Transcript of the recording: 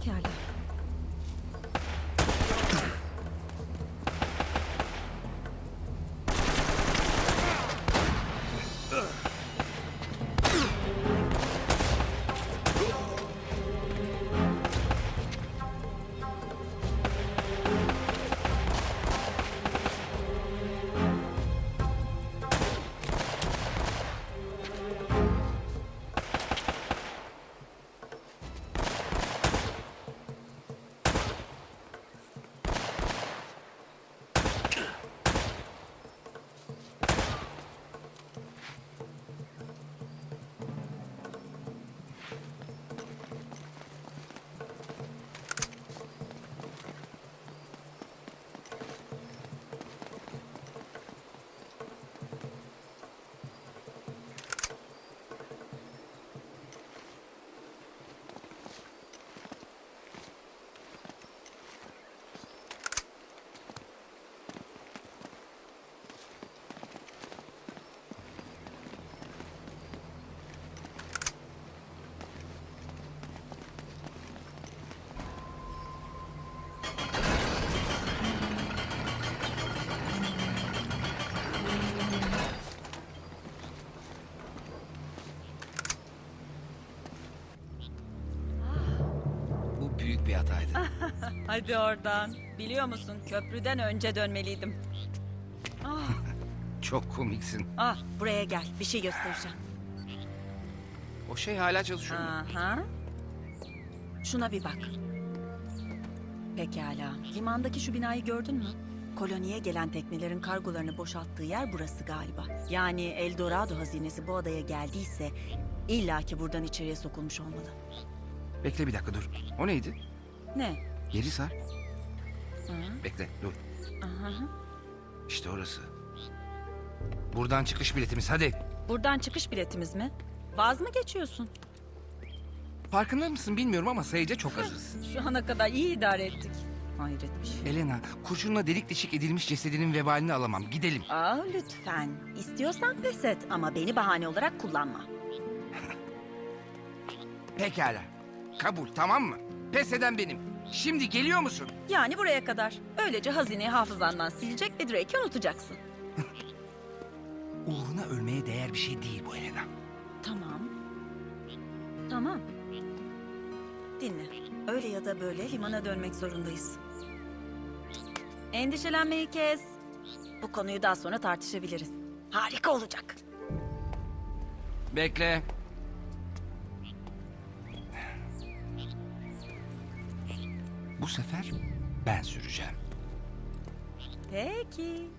Pekala. Bu büyük bir hataydı. Hadi oradan. Biliyor musun köprüden önce dönmeliydim. Ah, Çok komiksin. ah buraya gel bir şey göstereceğim. O şey hala çalışıyor mu? Aha. Şuna bir bak. Pekala. Limandaki şu binayı gördün mü? Koloniye gelen teknelerin kargolarını boşalttığı yer burası galiba. Yani Eldorado hazinesi bu adaya geldiyse illaki buradan içeriye sokulmuş olmalı. Bekle bir dakika dur. O neydi? Ne? Geri sar. Hı? Bekle dur. Aha. İşte orası. Buradan çıkış biletimiz hadi. Buradan çıkış biletimiz mi? Vaz mı geçiyorsun? Farkında mısın bilmiyorum ama sayıca çok azız. Şu ana kadar iyi idare ettik. Hayret bir şey. Elena, kurşunla delik deşik edilmiş cesedinin vebalini alamam. Gidelim. Aa lütfen. İstiyorsan pes et ama beni bahane olarak kullanma. Pekala. Kabul tamam mı? Pes eden benim. Şimdi geliyor musun? Yani buraya kadar. Öylece hazineyi hafızandan silecek ve Drake'i unutacaksın. Uğruna ölmeye değer bir şey değil bu Elena. Tamam. Tamam. Dinle. Öyle ya da böyle limana dönmek zorundayız. Endişelenmeyi kes. Bu konuyu daha sonra tartışabiliriz. Harika olacak. Bekle. Bu sefer ben süreceğim. Peki.